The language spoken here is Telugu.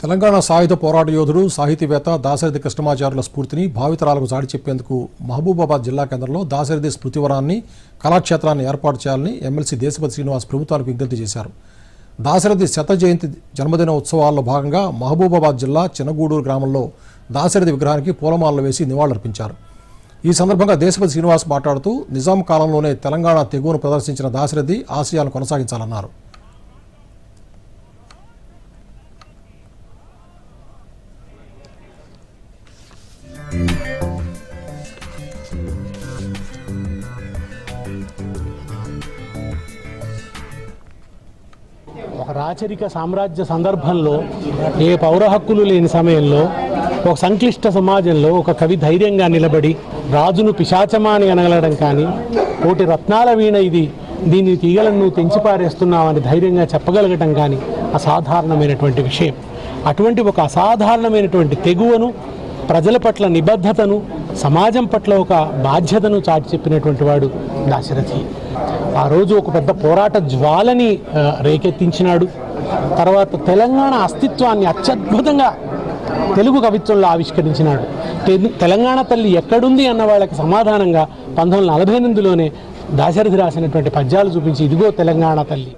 తెలంగాణ సాయుధ పోరాట యోధుడు సాహితీవేత్త దాశరథి కృష్ణమాచార్యుల స్ఫూర్తిని భావితరాలకు చాటి చెప్పేందుకు మహబూబాబాద్ జిల్లా కేంద్రంలో దాశరథి స్మృతివనాన్ని కళాక్షేత్రాన్ని ఏర్పాటు చేయాలని ఎమ్మెల్సీ దేశపతి శ్రీనివాస్ ప్రభుత్వానికి విజ్ఞప్తి చేశారు. దాశరథి శత జయంతి జన్మదిన ఉత్సవాల్లో భాగంగా మహబూబాబాద్ జిల్లా చిన్నగూడూరు గ్రామంలో దాశరథి విగ్రహానికి పూలమాలలు వేసి నివాళులర్పించారు. ఈ సందర్భంగా దేశపతి శ్రీనివాస్ మాట్లాడుతూ నిజాం కాలంలోనే తెలంగాణ తెగువను ప్రదర్శించిన దాశరథి ఆశయాలను కొనసాగించాలన్నారు. ఒక రాచరిక సామ్రాజ్య సందర్భంలో ఏ పౌర హక్కులు లేని సమయంలో ఒక సంక్లిష్ట సమాజంలో ఒక కవి ధైర్యంగా నిలబడి రాజును పిశాచమాని అనగలడం కానీ కోటి రత్నాల వీణ ఇది దీని తీగలను తెంచిపారేస్తున్నావని ధైర్యంగా చెప్పగలగటం కానీ అసాధారణమైనటువంటి విషయం. అటువంటి ఒక అసాధారణమైనటువంటి తెగువను ప్రజల పట్ల నిబద్ధతను సమాజం పట్ల ఒక బాధ్యతను చాటి చెప్పినటువంటి వాడు దాశరథి. ఆ రోజు ఒక పెద్ద పోరాట జ్వాలని రేకెత్తించినాడు. తర్వాత తెలంగాణ అస్తిత్వాన్ని అత్యద్భుతంగా తెలుగు కవిత్వంలో ఆవిష్కరించినాడు. తెలంగాణ తల్లి ఎక్కడుంది అన్న వాళ్ళకి సమాధానంగా పంతొమ్మిది వందల నలభై ఎనిమిదిలోనే దాశరథి రాసినటువంటి పద్యాలు చూపించి ఇదిగో తెలంగాణ తల్లి.